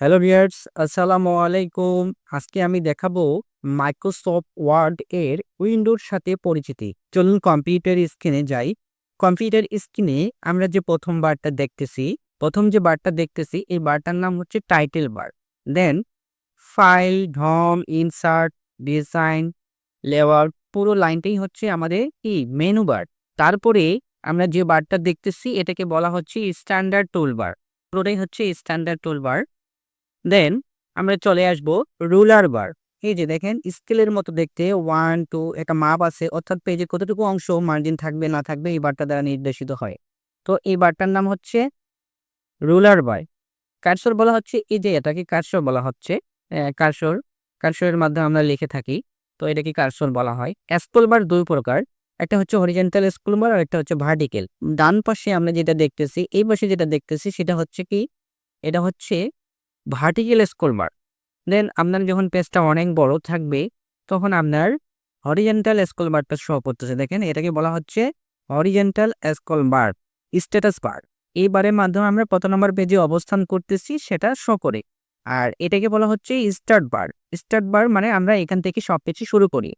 Hello viewers আসসালামু আলাইকুম আজকে আমি দেখাবো মাইক্রোসফট ওয়ার্ড এর উইন্ডোর সাথে পরিচিতি। চলুন কম্পিউটার স্ক্রিনে যাই। কম্পিউটার স্ক্রিনে আমরা যে প্রথম বারটা দেখতেছি, প্রথম যে বারটা দেখতেছি, এই বারটার নাম হচ্ছে টাইটেল বার দেন ফাইল ধম ইনসার্ট ডিজাইন লেআউট পুরো লাইনটাই হচ্ছে আমাদের কি? মেনু বার তারপরে আমরা যে বারটা দেখতেছি, এটাকে বলা হচ্ছে স্ট্যান্ডার্ড টুল বার পুরোটাই হচ্ছে স্ট্যান্ডার্ড টুল বার দেন আমরা চলে আসব রুলার বার এই যে দেখেন স্কেলের মতো দেখতে ওয়ান টু একটা মাপ আছে। অর্থাৎ পেজে কতটুকু অংশ মার্জিন থাকবে, না থাকবে, এই বারটা দ্বারা নির্দেশিত হয়। তো এই বারটার নাম হচ্ছে রুলার বার কারসর বলা হচ্ছে, এই যে এটাকে কারসর বলা হচ্ছে কারসর কারসরের মাধ্যমে আমরা লিখে থাকি, তো এটাকে কারসর বলা হয়। স্কুল বার দুই প্রকার, একটা হচ্ছে হরিজেন্টাল স্কুল বার আর একটা হচ্ছে ভার্টিক্যাল ডান পাশে আমরা যেটা দেখতেছি, এই পাশে যেটা দেখতেছি, সেটা হচ্ছে কি? এটা হচ্ছে ভার্টিক্যাল স্ক্রল দেন আপনার যখন পেজটা অনেক বড় থাকবে, তখন আপনার হরিজেন্টাল স্ক্রল শো করতেছে। দেখেন, এটাকে বলা হচ্ছে হরিজেন্টাল স্ক্রল স্ট্যাটাস বার এই বারের মাধ্যমে আমরা কত নম্বর পেজে অবস্থান করতেছি, সেটা শো করে। আর এটাকে বলা হচ্ছে স্টার্ট বার স্টার্ট বার মানে আমরা এখান থেকে সব কিছু শুরু করি।